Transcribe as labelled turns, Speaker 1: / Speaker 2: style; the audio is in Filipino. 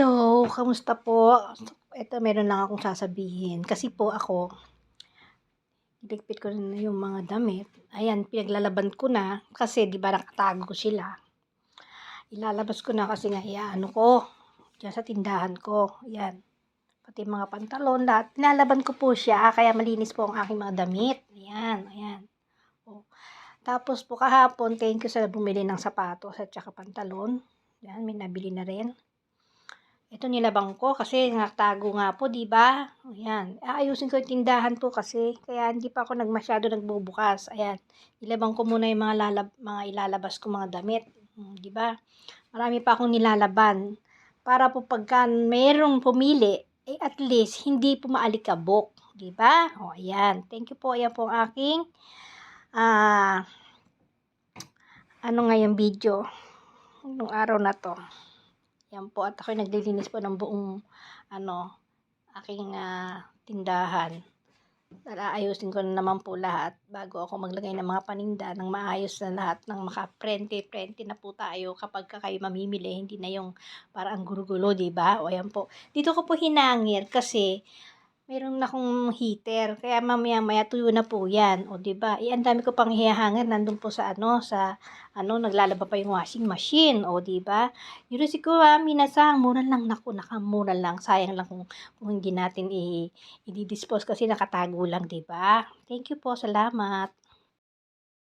Speaker 1: Hello, kamusta po? Ito meron lang akong sasabihin. Kasi po ako, iligpit ko na yung mga damit. Ayan, pinaglalaban ko na. Kasi di ba nakatago sila. Ilalabas ko na kasi nga, ano ko, dyan sa tindahan ko. Ayan. Pati mga pantalon, lahat. Pinalaban ko po siya, kaya malinis po ang aking mga damit. Ayan, ayan. O. Tapos po kahapon, thank you sa bumili ng sapatos at saka pantalon. Yan, may nabili na rin. Ito nilabang ko kasi natago nga po, di ba? Ayan. Aayusin ko yung tindahan to kasi kaya hindi pa ako nagmasyado nagbubukas. Ayan. Nilabang ko muna yung mga, lalab, mga ilalabas ko mga damit. Hmm, di ba? Marami pa akong nilalaban. Para po pagka mayroong pumili, eh at least hindi po maalikabok. Di ba? O, ayan. Thank you po. Ayan po ang aking ah ano nga yung video nung araw na to. Yan po, at ako'y naglilinis po ng buong, ano, aking ah, tindahan. Aayusin ko na naman po lahat bago ako maglagay ng mga paninda ng maayos na lahat ng maka-prente-prente na po tayo kapag ka kayo mamimili, hindi na yung para ang gurugulo, di ba? O yan po. Dito ko po hinangir kasi meron na akong heater. Kaya mamaya maya tuyo na po yan. O di ba? Ang dami ko pang hihangir nandun po sa ano, sa ano, naglalaba pa yung washing machine. O di ba? Yun siguro ah, minasang, mura lang. Naku, nakamura lang. Sayang lang kung, kung hindi natin i-dispose kasi nakatago lang, di ba? Thank you po. Salamat.